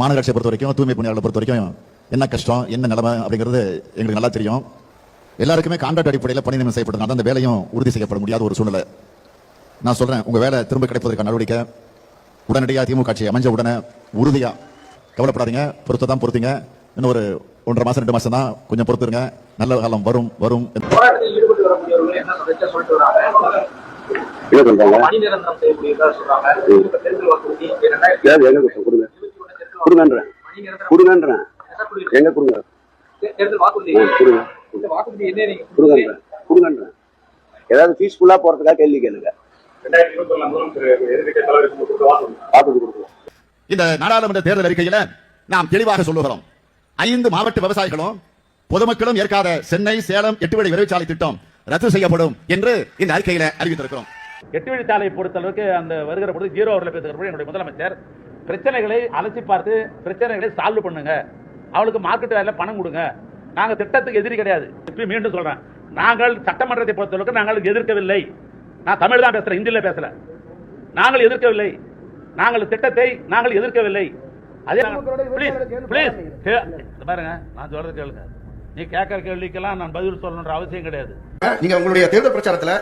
மாநகராட்சியை பொறுத்த வரைக்கும் தூய்மை பணியாளர்களை பொறுத்த வரைக்கும் என்ன கஷ்டம் என்ன நிலைமை அப்படிங்கிறது எங்களுக்கு நல்லா தெரியும். எல்லாருக்குமே கான்ட்ராக்ட் அடிப்படையில் பணி நியமனம் செய்யப்படுறாங்க அந்த வேலையும் உறுதி செய்யப்பட முடியாத ஒரு சூழ்நிலை. நான் சொல்றேன் உங்க வேலை திரும்ப கிடைப்பதற்கான நடவடிக்கை. உடனடியாக திமுக ஆட்சி அமைஞ்ச உடனே உறுதியா கவலைப்படாதீங்க பொறுத்து தான் பொறுத்தீங்க. இன்னும் ஒரு ஒன்றரை மாசம் ரெண்டு மாசம் தான் கொஞ்சம் பொறுத்துருங்க. நல்ல காலம் வரும் வரும். என்ன சொல்லிட்டு சொல்லிட்டு வராங்க. என்ன சொல்றாங்க? கொடுங்கன்றேன். கொடுங்கன்றேன். எங்க கொடுங்க? கொடுங்கன்றேன். கொடுங்கன்றேன். ஏதாவது பீஸ்ஃபுல்லா போறதுக்காக கேள்வி கேளுங்க. இந்த நாடாளுமன்ற தேர்தல் அறிக்கையில நாம் தெளிவாக சொல்லுகிறோம். ஐந்து மாவட்ட விவசாயிகளும் பொதுமக்களும் ஏற்காத சென்னை சேலம் எட்டு வழி விரைவுச்சாலை திட்டம் ரத்து செய்யப்படும் என்று இந்த அறிக்கையில அறிவித்திருக்கிறோம். எட்டு வழிச்சாலையை பொறுத்தளவுக்கு அந்த வருகிற பொழுது ஜீரோ அவரில் பேசுகிற என்னுடைய முதலமைச்சர் பிரச்சனைகளை அலசி பார்த்து பிரச்சனைகளை சால்வ் பண்ணுங்க. அவளுக்கு மார்க்கெட் வேலையில் பணம் கொடுங்க. நாங்க திட்டத்துக்கு எதிரி கிடையாது. இப்பயும் மீண்டும் சொல்றேன். நாங்கள் சட்டமன்றத்தை பொறுத்தளவுக்கு நாங்கள் எதிர்க்கவில்லை. நான் தமிழ் தான் பேசுறேன் ஹிந்தியில பேசல. நாங்கள் எதிர்க்கவில்லை. நாங்கள் திட்டத்தை நாங்கள் எதிர்க்கவில்லை. அதே ப்ளீஸ் ப்ளீஸ் பாருங்க நான் சொல்றது கேளுங்க. நீ கேட்கிற கேள்விக்கெல்லாம் நான் பதில் சொல்லணுன்ற அவசியம் கிடையாது. நீங்க உங்களுடைய தேர்தல் பிரச்சாரத்துல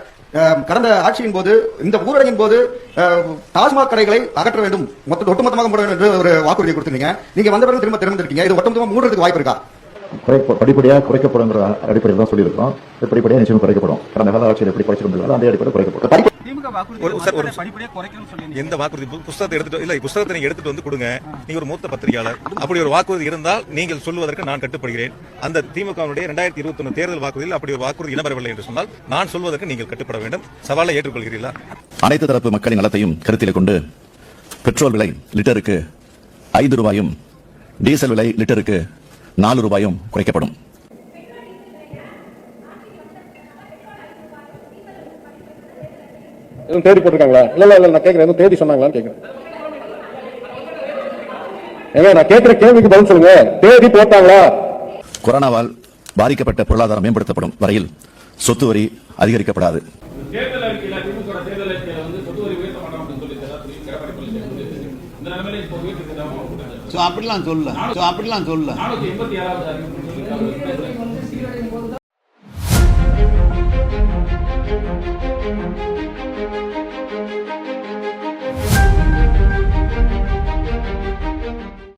கடந்த ஆட்சியின் போது இந்த ஊரடங்கின் போது டாஸ்மாக் கடைகளை அகற்ற வேண்டும். மொத்த ஒட்டுமொத்தமாக மூட வேண்டும் என்று ஒரு வாக்குறுதி கொடுத்திருந்தீங்க. நீங்க வந்த பிறகு திரும்ப திறந்திருக்கீங்க. இது ஒட்டுமொத்தமாக மூடுறதுக்கு வாய்ப்பு இருக்கா? குறைப்ப- படிப்படியாக குறைக்கப்படுங்கிற அடிப்படையில் தான் சொல்லியிருக்கோம் படிப்படியாக நிச்சயம் குறைக்கப்படும். கடந்த கால ஆட்சியில் எப்படி குறைச்சிருந்தது அதே அடிப்படையில் குறைக்கப்படும். எந்த வாக்குறுதி? பு- புஸ்தகத்தை எடுத்துட்டு இல்ல புஸ்தகத்தை நீங்க எடுத்துட்டு வந்து கொடுங்க. நீங்க ஒரு மூத்த பத்திரிகையாளர். அப்படி ஒரு வாக்குறுதி இருந்தால் நீங்கள் சொல்வதற்கு நான் கட்டுப்படுகிறேன். அந்த திமுகவுடைய இரண்டாயிரத்தி இருபத்தி ஒன்று தேர்தல் வாக்குறுதியில் அப்படி ஒரு வாக்குறுதி இடம்பெறவில்லை என்று சொன்னால் நான் சொல்வதற்கு நீங்கள் கட்டுப்பட வேண்டும். சவாலை ஏற்றுக்கொள்கிறீர்களா? அனைத்து தரப்பு மக்களின் நலத்தையும் கருத்தில் கொண்டு பெட்ரோல் விலை லிட்டருக்கு ஐந்து ரூபாயும் டீசல் விலை லிட்டருக்கு நாலு ரூபாயும் குறைக்கப்படும். தேதி போட்டிருக்காங்களா? இல்ல இல்ல இல்ல நான் கேக்குறேன் எதுவும் தேதி சொன்னாங்களான்னு கேக்குறேன் ஏங்க நான் கேட்கிற கேள்விக்கு பதில் சொல்லுங்க. தேதி போட்டாங்களா? கொரோனாவால் பாதிக்கப்பட்ட பொருளாதாரம் மேம்படுத்தப்படும் வரையில் சொத்து வரி அதிகரிக்கப்படாது. தேர்தல் அறிக்கையில திமுக தேர்தல் அறிக்கையில வந்து சொத்து வரி உயர்த்த மாட்டோம் அப்படின்னு சொல்லி ஸோ அப்படிலாம் சொல்ல. ஸோ